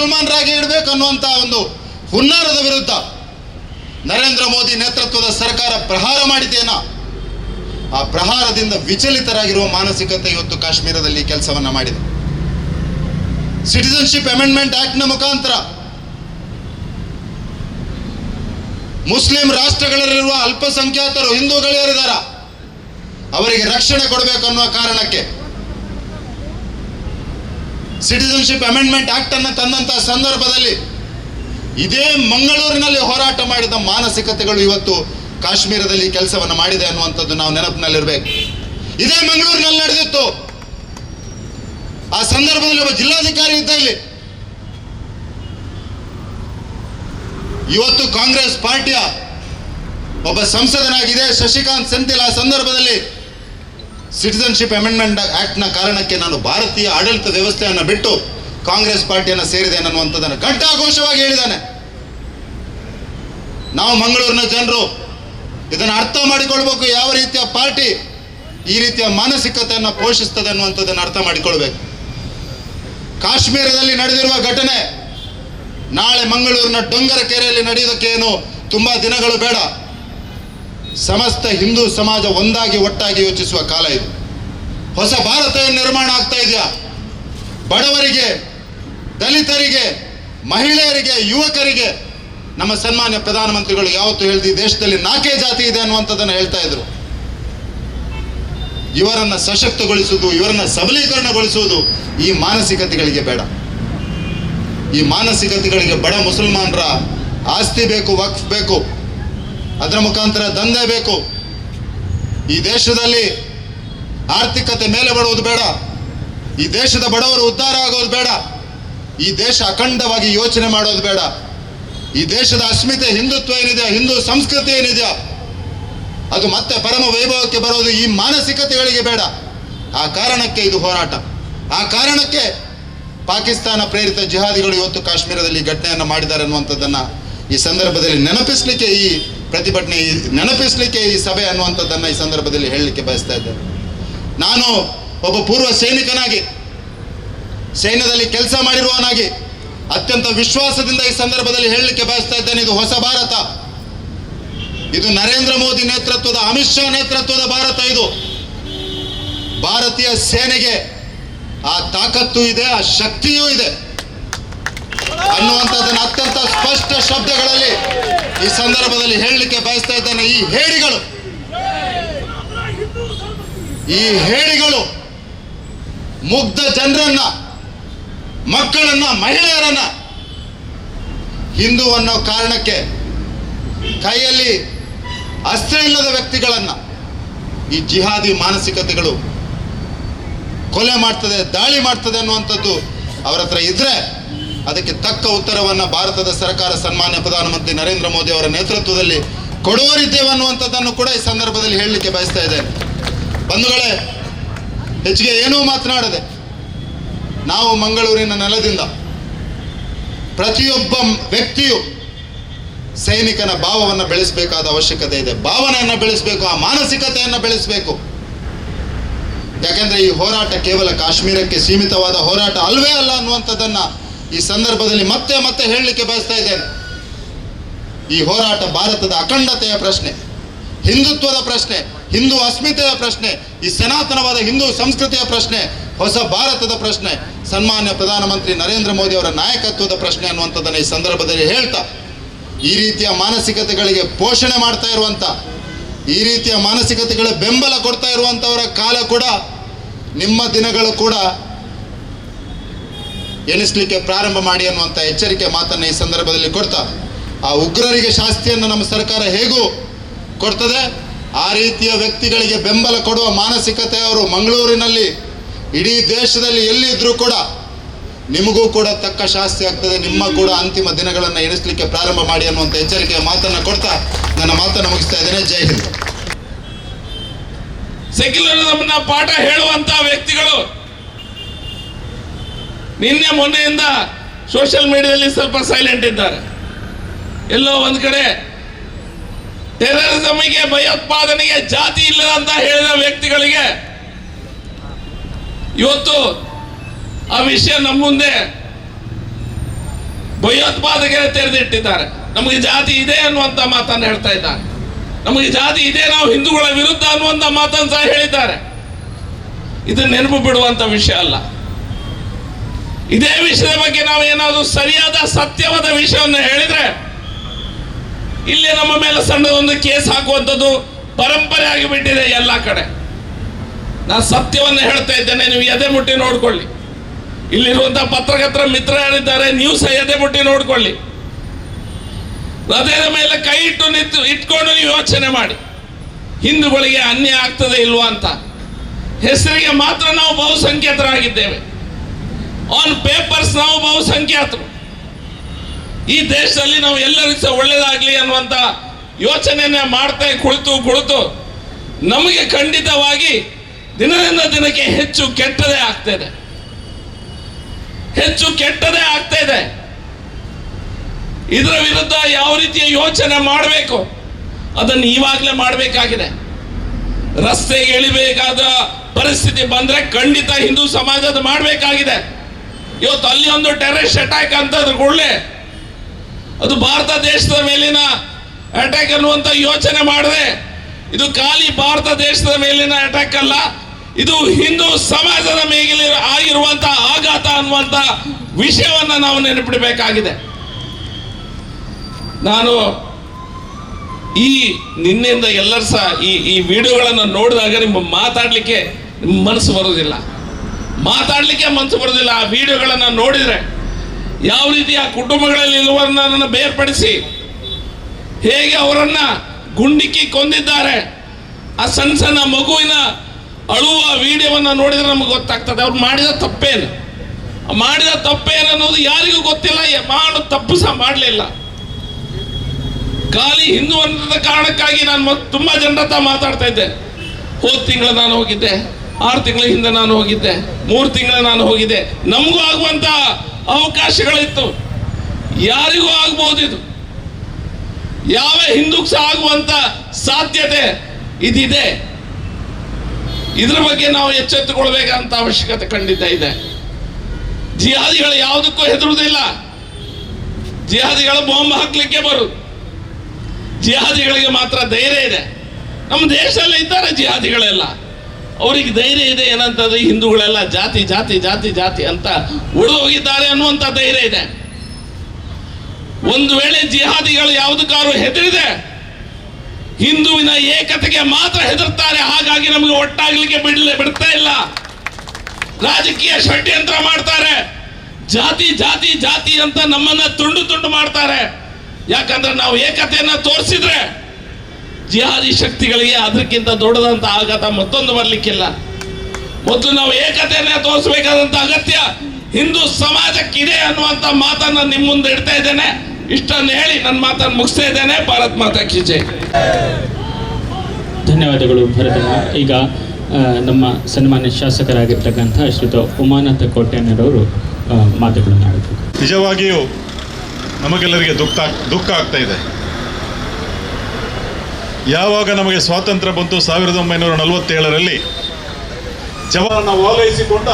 ಮುಸಲ್ಮಾನರಾಗಿ ಇಡಬೇಕು ಅನ್ನುವಂಥ ಒಂದು ಹುನ್ನಾರದ ವಿರುದ್ಧ ನರೇಂದ್ರ ಮೋದಿ ನೇತೃತ್ವದ ಸರ್ಕಾರ ಪ್ರಹಾರ ಮಾಡಿದ್ದೇನಾ ಆ ಪ್ರಹಾರದಿಂದ ವಿಚಲಿತರಾಗಿರುವ ಮಾನಸಿಕತೆ ಇವತ್ತು ಕಾಶ್ಮೀರದಲ್ಲಿ ಕೆಲಸವನ್ನ ಮಾಡಿದೆ. ಸಿಟಿಸನ್ಶಿಪ್ ಅಮೆಂಡ್ಮೆಂಟ್ನ ಮುಖಾಂತರ ಮುಸ್ಲಿಂ ರಾಷ್ಟ್ರಗಳಲ್ಲಿರುವ ಅಲ್ಪಸಂಖ್ಯಾತರು ಹಿಂದೂಗಳಿದ್ದಾರೆ ಅವರಿಗೆ ರಕ್ಷಣೆ ಕೊಡಬೇಕು ಅನ್ನುವ ಕಾರಣಕ್ಕೆ ಸಿಟಿಸನ್ಶಿಪ್ ಅಮೆಂಡ್ಮೆಂಟ್ ಆಕ್ಟ್ ಅನ್ನು ತಂದಂತಹ ಸಂದರ್ಭದಲ್ಲಿ ಇದೇ ಮಂಗಳೂರಿನಲ್ಲಿ ಹೋರಾಟ ಮಾಡಿದ ಮಾನಸಿಕತೆಗಳು ಇವತ್ತು ಕಾಶ್ಮೀರದಲ್ಲಿ ಕೆಲಸವನ್ನು ಮಾಡಿದೆ ಅನ್ನುವಂಥದ್ದು ನಾವು ನೆನಪಿನಲ್ಲಿರಬೇಕು. ಇದೇ ಮಂಗಳೂರಿನಲ್ಲಿ ನಡೆದಿತ್ತು. ಆ ಸಂದರ್ಭದಲ್ಲಿ ಒಬ್ಬ ಜಿಲ್ಲಾಧಿಕಾರಿ ಇದ್ದ ಇಲ್ಲಿ ಇವತ್ತು ಕಾಂಗ್ರೆಸ್ ಪಾರ್ಟಿಯ ಒಬ್ಬ ಸಂಸದನಾಗಿದೆ ಶಶಿಕಾಂತ್ ಸೆಂಥಿಲ್. ಆ ಸಂದರ್ಭದಲ್ಲಿ ಸಿಟಿಸನ್ಶಿಪ್ ಅಮೆಂಡ್ಮೆಂಟ್ ಆಕ್ಟ್ನ ಕಾರಣಕ್ಕೆ ನಾನು ಭಾರತೀಯ ಆಡಳಿತ ವ್ಯವಸ್ಥೆಯನ್ನು ಬಿಟ್ಟು ಕಾಂಗ್ರೆಸ್ ಪಾರ್ಟಿಯನ್ನು ಸೇರಿದೆ ಅನ್ನುವಂಥದ್ದನ್ನು ಘಂಟಾಘೋಷವಾಗಿ ಹೇಳಿದ್ದಾನೆ. ನಾವು ಮಂಗಳೂರಿನ ಜನರು ಇದನ್ನು ಅರ್ಥ ಮಾಡಿಕೊಳ್ಬೇಕು ಯಾವ ರೀತಿಯ ಪಾರ್ಟಿ ಈ ರೀತಿಯ ಮಾನಸಿಕತೆಯನ್ನು ಪೋಷಿಸ್ತದೆ ಅನ್ನುವಂಥದ್ದನ್ನು ಅರ್ಥ ಮಾಡಿಕೊಳ್ಬೇಕು. ಕಾಶ್ಮೀರದಲ್ಲಿ ನಡೆದಿರುವ ಘಟನೆ ನಾಳೆ ಮಂಗಳೂರಿನ ಡೊಂಗರ ಕೆರೆಯಲ್ಲಿ ನಡೆಯೋದಕ್ಕೇನು ತುಂಬಾ ದಿನಗಳು ಬೇಡ. ಸಮಸ್ತ ಹಿಂದೂ ಸಮಾಜ ಒಂದಾಗಿ ಒಟ್ಟಾಗಿ ಯೋಚಿಸುವ ಕಾಲ ಇದು. ಹೊಸ ಭಾರತ ನಿರ್ಮಾಣ ಆಗ್ತಾ ಇದೆಯಾ? ಬಡವರಿಗೆ, ದಲಿತರಿಗೆ, ಮಹಿಳೆಯರಿಗೆ, ಯುವಕರಿಗೆ, ನಮ್ಮ ಸನ್ಮಾನ್ಯ ಪ್ರಧಾನಮಂತ್ರಿಗಳು ಯಾವತ್ತು ಹೇಳಿದ ದೇಶದಲ್ಲಿ ನಾಲ್ಕೇ ಜಾತಿ ಇದೆ ಅನ್ನುವಂಥದ್ದನ್ನು ಹೇಳ್ತಾ ಇದ್ರು. ಇವರನ್ನ ಸಶಕ್ತಗೊಳಿಸುವುದು, ಇವರನ್ನ ಸಬಲೀಕರಣಗೊಳಿಸುವುದು ಈ ಮಾನಸಿಕತೆಗಳಿಗೆ ಬೇಡ. ಈ ಮಾನಸಿಕತೆಗಳಿಗೆ ಬಡ ಮುಸಲ್ಮಾನರ ಆಸ್ತಿ ಬೇಕು, ವಕ್ಫ್ ಬೇಕು ಅದರ ಮುಖಾಂತರ ದಂಧೆ ಬೇಕು. ಈ ದೇಶದಲ್ಲಿ ಆರ್ಥಿಕತೆ ಮೇಲೆ ಬರುವುದು ಬೇಡ. ಈ ದೇಶದ ಬಡವರು ಉದ್ಧಾರ ಆಗೋದು ಬೇಡ. ಈ ದೇಶ ಅಖಂಡವಾಗಿ ಯೋಚನೆ ಮಾಡೋದು ಬೇಡ. ಈ ದೇಶದ ಅಸ್ಮಿತೆ ಹಿಂದುತ್ವ ಏನಿದೆಯಾ ಹಿಂದೂ ಸಂಸ್ಕೃತಿ ಏನಿದೆಯಾ ಅದು ಮತ್ತೆ ಪರಮ ವೈಭವಕ್ಕೆ ಬರೋದು ಈ ಮಾನಸಿಕತೆಗಳಿಗೆ ಬೇಡ. ಆ ಕಾರಣಕ್ಕೆ ಇದು ಹೋರಾಟ. ಆ ಕಾರಣಕ್ಕೆ ಪಾಕಿಸ್ತಾನ ಪ್ರೇರಿತ ಜಿಹಾದಿಗಳು ಇವತ್ತು ಕಾಶ್ಮೀರದಲ್ಲಿ ಘಟನೆಯನ್ನು ಮಾಡಿದ್ದಾರೆ ಅನ್ನುವಂಥದ್ದನ್ನು ಈ ಸಂದರ್ಭದಲ್ಲಿ ನೆನಪಿಸಲಿಕ್ಕೆ ಈ ಪ್ರತಿಭಟನೆ ನೆನಪಿಸಲಿಕ್ಕೆ ಈ ಸಭೆ ಅನ್ನುವಂಥದ್ದನ್ನು ಈ ಸಂದರ್ಭದಲ್ಲಿ ಹೇಳಲಿಕ್ಕೆ ಬಯಸ್ತಾ ಇದ್ದೇನೆ. ನಾನು ಒಬ್ಬ ಪೂರ್ವ ಸೈನಿಕನಾಗಿ, ಸೈನ್ಯದಲ್ಲಿ ಕೆಲಸ ಮಾಡಿರುವವನಾಗಿ, ಅತ್ಯಂತ ವಿಶ್ವಾಸದಿಂದ ಈ ಸಂದರ್ಭದಲ್ಲಿ ಹೇಳಲಿಕ್ಕೆ ಬಯಸ್ತಾ ಇದ್ದೇನೆ, ಇದು ಹೊಸ ಭಾರತ. ಇದು ನರೇಂದ್ರ ಮೋದಿ ನೇತೃತ್ವದ, ಅಮಿತ್ ಶಾ ನೇತೃತ್ವದ ಭಾರತ ಇದು. ಭಾರತೀಯ ಸೇನೆಗೆ ಆ ತಾಕತ್ತು ಇದೆ, ಆ ಶಕ್ತಿಯೂ ಇದೆ. ಅನ್ನುವಂಥದ್ದನ್ನು ಅತ್ಯಂತ ಸ್ಪಷ್ಟ ಶಬ್ದಗಳಲ್ಲಿ ಈ ಸಂದರ್ಭದಲ್ಲಿ ಹೇಳಲಿಕ್ಕೆ ಬಯಸ್ತಾ ಇದ್ದೇನೆ. ಈ ಹೇಳಿಗಳು ಈ ಹೇಳಿಗಳು ಮುಗ್ಧ ಜನರನ್ನ, ಮಕ್ಕಳನ್ನ, ಮಹಿಳೆಯರನ್ನ ಹಿಂದೂ ಅನ್ನೋ ಕಾರಣಕ್ಕೆ ಕೈಯಲ್ಲಿ ಅಸ್ತ್ರ ಇಲ್ಲದ ವ್ಯಕ್ತಿಗಳನ್ನ ಈ ಜಿಹಾದಿ ಮಾನಸಿಕತೆಗಳು ಕೊಲೆ ಮಾಡ್ತದೆ, ದಾಳಿ ಮಾಡ್ತದೆ ಅನ್ನುವಂಥದ್ದು ಅವರ ಹತ್ರ ಇದ್ರೆ ಅದಕ್ಕೆ ತಕ್ಕ ಉತ್ತರವನ್ನು ಭಾರತದ ಸರ್ಕಾರ ಸನ್ಮಾನ್ಯ ಪ್ರಧಾನಮಂತ್ರಿ ನರೇಂದ್ರ ಮೋದಿ ಅವರ ನೇತೃತ್ವದಲ್ಲಿ ಕೊಡುವರಿದ್ದೇವೆ ಅನ್ನುವಂಥದ್ದನ್ನು ಕೂಡ ಈ ಸಂದರ್ಭದಲ್ಲಿ ಹೇಳಲಿಕ್ಕೆ ಬಯಸ್ತಾ ಇದ್ದೇನೆ. ಬಂಧುಗಳೇ, ಹೆಚ್ಚಿಗೆ ಏನೂ ಮಾತನಾಡದೆ ನಾವು ಮಂಗಳೂರಿನ ನೆಲದಿಂದ ಪ್ರತಿಯೊಬ್ಬ ವ್ಯಕ್ತಿಯು ಸೈನಿಕನ ಭಾವವನ್ನು ಬೆಳೆಸಬೇಕಾದ ಅವಶ್ಯಕತೆ ಇದೆ. ಭಾವನೆಯನ್ನು ಬೆಳೆಸಬೇಕು, ಆ ಮಾನಸಿಕತೆಯನ್ನು ಬೆಳೆಸಬೇಕು. ಯಾಕಂದ್ರೆ ಈ ಹೋರಾಟ ಕೇವಲ ಕಾಶ್ಮೀರಕ್ಕೆ ಸೀಮಿತವಾದ ಹೋರಾಟ ಅಲ್ವೇ ಅಲ್ಲ ಅನ್ನುವಂಥದ್ದನ್ನ ಈ ಸಂದರ್ಭದಲ್ಲಿ ಮತ್ತೆ ಮತ್ತೆ ಹೇಳಲಿಕ್ಕೆ ಬಯಸ್ತಾ ಇದ್ದೇನೆ. ಈ ಹೋರಾಟ ಭಾರತದ ಅಖಂಡತೆಯ ಪ್ರಶ್ನೆ, ಹಿಂದುತ್ವದ ಪ್ರಶ್ನೆ, ಹಿಂದೂ ಅಸ್ಮಿತೆಯ ಪ್ರಶ್ನೆ, ಈ ಸನಾತನವಾದ ಹಿಂದೂ ಸಂಸ್ಕೃತಿಯ ಪ್ರಶ್ನೆ, ಹೊಸ ಭಾರತದ ಪ್ರಶ್ನೆ, ಸನ್ಮಾನ್ಯ ಪ್ರಧಾನಮಂತ್ರಿ ನರೇಂದ್ರ ಮೋದಿ ಅವರ ನಾಯಕತ್ವದ ಪ್ರಶ್ನೆ ಅನ್ನುವಂಥದ್ದನ್ನು ಈ ಸಂದರ್ಭದಲ್ಲಿ ಹೇಳ್ತಾ, ಈ ರೀತಿಯ ಮಾನಸಿಕತೆಗಳಿಗೆ ಪೋಷಣೆ ಮಾಡ್ತಾ ಇರುವಂಥ ಈ ರೀತಿಯ ಮಾನಸಿಕತೆಗಳ ಬೆಂಬಲ ಕೊಡ್ತಾ ಇರುವಂಥವರ ಕಾಲ ಕೂಡ, ನಿಮ್ಮ ದಿನಗಳು ಕೂಡ ಎಣಿಸ್ಲಿಕ್ಕೆ ಪ್ರಾರಂಭ ಮಾಡಿ ಅನ್ನುವಂಥ ಎಚ್ಚರಿಕೆ ಮಾತನ್ನು ಈ ಸಂದರ್ಭದಲ್ಲಿ ಕೊಡ್ತಾ, ಆ ಉಗ್ರರಿಗೆ ಶಾಸ್ತಿಯನ್ನು ನಮ್ಮ ಸರ್ಕಾರ ಹೇಗೂ ಕೊಡ್ತದೆ? ಆ ರೀತಿಯ ವ್ಯಕ್ತಿಗಳಿಗೆ ಬೆಂಬಲ ಕೊಡುವ ಮಾನಸಿಕತೆ ಅವರು ಮಂಗಳೂರಿನಲ್ಲಿ, ಇಡೀ ದೇಶದಲ್ಲಿ ಎಲ್ಲಿದ್ರೂ ಕೂಡ ನಿಮಗೂ ಕೂಡ ತಕ್ಕ ಶಾಸ್ತಿ ಆಗ್ತದೆ. ನಿಮ್ಮ ಕೂಡ ಅಂತಿಮ ದಿನಗಳನ್ನು ಎಣಿಸ್ಲಿಕ್ಕೆ ಪ್ರಾರಂಭ ಮಾಡಿ ಅನ್ನುವಂಥ ಎಚ್ಚರಿಕೆಯ ಮಾತನ್ನು ಕೊಡ್ತಾ ನನ್ನ ಮಾತನ್ನು ಮುಗಿಸ್ತಾ ಇದ್ದೇನೆ. ಜೈ ಹಿಂದ್. ಸೆಕ್ಯುಲರಿಸಂನ ಪಾಠ ಹೇಳುವಂತಹ ವ್ಯಕ್ತಿಗಳು ನಿನ್ನೆ ಮೊನ್ನೆಯಿಂದ ಸೋಷಿಯಲ್ ಮೀಡಿಯಾದಲ್ಲಿ ಸ್ವಲ್ಪ ಸೈಲೆಂಟ್ ಇದ್ದಾರೆ. ಎಲ್ಲೋ ಒಂದು ಕಡೆ ಟೆರರಿಸಮ್ಗೆ ಭಯೋತ್ಪಾದನೆಗೆ ಜಾತಿ ಇಲ್ಲ ಅಂತ ಹೇಳಿದ ವ್ಯಕ್ತಿಗಳಿಗೆ ಇವತ್ತು ಆ ವಿಷಯ ನಮ್ಮ ಮುಂದೆ ಭಯೋತ್ಪಾದಕರ ತೆರೆದಿಟ್ಟಿದ್ದಾರೆ. ನಮಗೆ ಜಾತಿ ಇದೆ ಅನ್ನುವಂತ ಮಾತನ್ನು ಹೇಳ್ತಾ ಇದ್ದಾರೆ. ನಮಗೆ ಜಾತಿ ಇದೆ, ನಾವು ಹಿಂದೂಗಳ ವಿರುದ್ಧ ಅನ್ನುವಂತ ಮಾತನ್ನು ಸಹ ಹೇಳಿದ್ದಾರೆ. ಇದು ನೆನಪು ಬಿಡುವಂತ ವಿಷಯ ಅಲ್ಲ. ಇದೇ ವಿಷಯದ ಬಗ್ಗೆ ನಾವು ಏನಾದರೂ ಸರಿಯಾದ ಸತ್ಯವಾದ ವಿಷಯವನ್ನು ಹೇಳಿದ್ರೆ, ಇಲ್ಲಿ ನಮ್ಮ ಮೇಲೆ ಸಣ್ಣದೊಂದು ಕೇಸ್ ಹಾಕುವಂಥದ್ದು ಪರಂಪರೆ ಆಗಿಬಿಟ್ಟಿದೆ ಎಲ್ಲ ಕಡೆ. ನಾನು ಸತ್ಯವನ್ನು ಹೇಳ್ತಾ ಇದ್ದೇನೆ, ನೀವು ಎದೆ ಮುಟ್ಟಿ ನೋಡ್ಕೊಳ್ಳಿ. ಇಲ್ಲಿರುವಂಥ ಪತ್ರಕರ್ತರ ಮಿತ್ರ ಯಾರಿದ್ದಾರೆ, ನೀವು ಸಹ ಎದೆ ಮುಟ್ಟಿ ನೋಡ್ಕೊಳ್ಳಿ. ಹೃದಯದ ಮೇಲೆ ಕೈ ಇಟ್ಟು ನಿಂತು, ಇಟ್ಕೊಂಡು ನೀವು ಯೋಚನೆ ಮಾಡಿ. ಹಿಂದೂಗಳಿಗೆ ಅನ್ಯಾಯ ಆಗ್ತದೆ ಇಲ್ವಾ ಅಂತ. ಹೆಸರಿಗೆ ಮಾತ್ರ ನಾವು ಬಹುಸಂಖ್ಯಾತರಾಗಿದ್ದೇವೆ. ಆನ್ ಪೇಪರ್ಸ್ ನಾವು ಬಹುಸಂಖ್ಯಾತರು. ಈ ದೇಶದಲ್ಲಿ ನಾವು ಎಲ್ಲರಿಗೂ ಸಹ ಒಳ್ಳೇದಾಗ್ಲಿ ಅನ್ನುವಂತ ಯೋಚನೆಯನ್ನ ಮಾಡ್ತಾ ಕುಳಿತು ಕುಳಿತು ನಮಗೆ ಖಂಡಿತವಾಗಿ ದಿನದಿಂದ ದಿನಕ್ಕೆ ಹೆಚ್ಚು ಕೆಟ್ಟದೇ ಆಗ್ತಾ ಇದೆ. ಹೆಚ್ಚು ಕೆಟ್ಟದೇ ಆಗ್ತಾ ಇದೆ. ಇದರ ವಿರುದ್ಧ ಯಾವ ರೀತಿಯ ಯೋಚನೆ ಮಾಡಬೇಕು? ಅದನ್ನು ಇವಾಗಲೇ ಮಾಡಬೇಕಾಗಿದೆ. ರಸ್ತೆಗೆ ಇಳಿಬೇಕಾದ ಪರಿಸ್ಥಿತಿ ಬಂದ್ರೆ ಖಂಡಿತ ಹಿಂದೂ ಸಮಾಜದ ಮಾಡಬೇಕಾಗಿದೆ. ಇವತ್ತು ಅಲ್ಲಿ ಒಂದು ಟೆರರಿಸ್ಟ್ ಅಟ್ಯಾಕ್ ಅಂತಂದ್ರೆ ಕೂಡಲೇ ಅದು ಭಾರತ ದೇಶದ ಮೇಲಿನ ಅಟ್ಯಾಕ್ ಅನ್ನುವಂತ ಯೋಚನೆ ಮಾಡಿದೆ. ಇದು ಖಾಲಿ ಭಾರತ ದೇಶದ ಮೇಲಿನ ಅಟ್ಯಾಕ್ ಅಲ್ಲ, ಇದು ಹಿಂದೂ ಸಮಾಜದ ಮೇಲೆ ಆಗಿರುವಂತ ಆಘಾತ ಅನ್ನುವಂತ ವಿಷಯವನ್ನ ನಾವು ನೆನಪಿಡಬೇಕಾಗಿದೆ. ನಾನು ಈ ನಿನ್ನೆಯಿಂದ ಎಲ್ಲರೂ ಸಹ ಈ ಈ ವಿಡಿಯೋಗಳನ್ನು ನೋಡಿದಾಗ ನಿಮ್ಮ ಮಾತಾಡಲಿಕ್ಕೆ ನಿಮ್ಮ ಮನಸ್ಸು ಬರೋದಿಲ್ಲ. ಮಾತಾಡಲಿಕ್ಕೆ ಮನಸ್ಸು ಬರೋದಿಲ್ಲ. ಆ ವಿಡಿಯೋಗಳನ್ನು ನೋಡಿದರೆ ಯಾವ ರೀತಿ ಆ ಕುಟುಂಬಗಳಲ್ಲಿ ಇರುವನ್ನ ಬೇರ್ಪಡಿಸಿ ಹೇಗೆ ಅವರನ್ನ ಗುಂಡಿಕ್ಕಿ ಕೊಂದಿದ್ದಾರೆ. ಆ ಸಣ್ಣ ಸಣ್ಣ ಮಗುವಿನ ಅಳುವ ವಿಡಿಯೋವನ್ನು ನೋಡಿದ್ರೆ ನಮಗೆ ಗೊತ್ತಾಗ್ತದೆ. ಅವ್ರು ಮಾಡಿದ ತಪ್ಪೇನು? ಮಾಡಿದ ತಪ್ಪೇನು ಅನ್ನೋದು ಯಾರಿಗೂ ಗೊತ್ತಿಲ್ಲ. ಮಾಡು, ತಪ್ಪು ಸಹ ಮಾಡಲಿಲ್ಲ. ಖಾಲಿ ಹಿಂದೂ ಅನ್ನದ ಕಾರಣಕ್ಕಾಗಿ ನಾನು ತುಂಬ ಜನರ ಮಾತಾಡ್ತಾ ಇದ್ದೆ. ಹೋದ ತಿಂಗಳು ನಾನು ಹೋಗಿದ್ದೆ. ಆರು ತಿಂಗಳ ಹಿಂದೆ ನಾನು ಹೋಗಿದ್ದೆ, ಮೂರು ತಿಂಗಳ ನಾನು ಹೋಗಿದ್ದೆ. ನಮಗೂ ಆಗುವಂತ ಅವಕಾಶಗಳಿತ್ತು. ಯಾರಿಗೂ ಆಗ್ಬೋದಿದು ಯಾವ ಹಿಂದೂ ಸಹ ಆಗುವಂತ ಸಾಧ್ಯತೆ ಇದಿದೆ. ಇದ್ರ ಬಗ್ಗೆ ನಾವು ಎಚ್ಚೆತ್ತುಕೊಳ್ಬೇಕಂತ ಅವಶ್ಯಕತೆ ಖಂಡಿತ ಇದೆ. ಜಿಹಾದಿಗಳು ಯಾವುದಕ್ಕೂ ಹೆದರುವುದಿಲ್ಲ. ಜಿಹಾದಿಗಳು ಬಾಂಬ್ ಹಾಕ್ಲಿಕ್ಕೆ ಬರು ಜಿಹಾದಿಗಳಿಗೆ ಮಾತ್ರ ಧೈರ್ಯ ಇದೆ. ನಮ್ಮ ದೇಶದಲ್ಲಿ ಇದ್ದಾರೆ ಜಿಹಾದಿಗಳೆಲ್ಲ. ಅವರಿಗೆ ಧೈರ್ಯ ಇದೆ ಏನಂತಂದ್ರೆ ಹಿಂದೂಗಳೆಲ್ಲ ಜಾತಿ ಜಾತಿ ಜಾತಿ ಜಾತಿ ಅಂತ ಉಳಿದು ಹೋಗಿದ್ದಾರೆ ಅನ್ನುವಂಥ ಧೈರ್ಯ ಇದೆ. ಒಂದು ವೇಳೆ ಜಿಹಾದಿಗಳು ಯಾವುದಕ್ಕಾದ್ರು ಹೆದರಿದೆ ಹಿಂದುವಿನ ಏಕತೆಗೆ ಮಾತ್ರ ಹೆದರ್ತಾರೆ, ಹಾಗಾಗಿ ನಮಗೆ ಒಟ್ಟಾಗ್ಲಿಕ್ಕೆ ಬಿಡಲೇ, ಬಿಡ್ತಾ ಇಲ್ಲ. ರಾಜಕೀಯ ಷಡ್ಯಂತ್ರ ಮಾಡ್ತಾರೆ. ಜಾತಿ ಜಾತಿ ಜಾತಿ ಅಂತ ನಮ್ಮನ್ನ ತುಂಡು ತುಂಡು ಮಾಡ್ತಾರೆ. ಯಾಕಂದ್ರೆ ನಾವು ಏಕತೆಯನ್ನ ತೋರಿಸಿದ್ರೆ ಜಿಹಾದಿ ಶಕ್ತಿಗಳಿಗೆ ಅದಕ್ಕಿಂತ ದೊಡ್ಡದಂತ ಆಘಾತ ಮತ್ತೊಂದು ಬರಲಿಕ್ಕಿಲ್ಲ. ಮೊದಲು ನಾವು ಏಕತೆಯನ್ನ ತೋರಿಸಬೇಕಾದಂತ ಅಗತ್ಯ ಹಿಂದೂ ಸಮಾಜಕ್ಕಿದೆ ಅನ್ನುವಂತ ಮಾತನ್ನ ನಿಮ್ಮ ಮುಂದೆ ಇಡ್ತಾ ಇದ್ದೇನೆ. ಇಷ್ಟನ್ನು ಹೇಳಿ ನನ್ನ ಮಾತನ್ನು ಮುಗಿಸ್ತಾ ಇದ್ದೇನೆ. ಭಾರತ್ ಮಾತಾ ಕಿ ಜೈ. ಧನ್ಯವಾದಗಳು ಭರತ ಈಗ ನಮ್ಮ ಸನ್ಮಾನ್ಯ ಶಾಸಕರಾಗಿರ್ತಕ್ಕಂಥ ಶ್ರೀತ ಉಮಾನಾಥ ಕೋಟ್ಯಾನರವರು ಮಾತುಗಳನ್ನು ಆಡಬೇಕು ನಿಜವಾಗಿಯೂ ನಮಗೆಲ್ಲರಿಗೆ ದುಃಖ ದುಃಖ ಆಗ್ತಾ ಇದೆ. ಯಾವಾಗ ನಮಗೆ ಸ್ವಾತಂತ್ರ್ಯ ಬಂತು ಸಾವಿರದ ಒಂಬೈನೂರ ನಲವತ್ತೇಳರಲ್ಲಿ? ಜವಾನ ಓಲೈಸಿಕೊಂಡು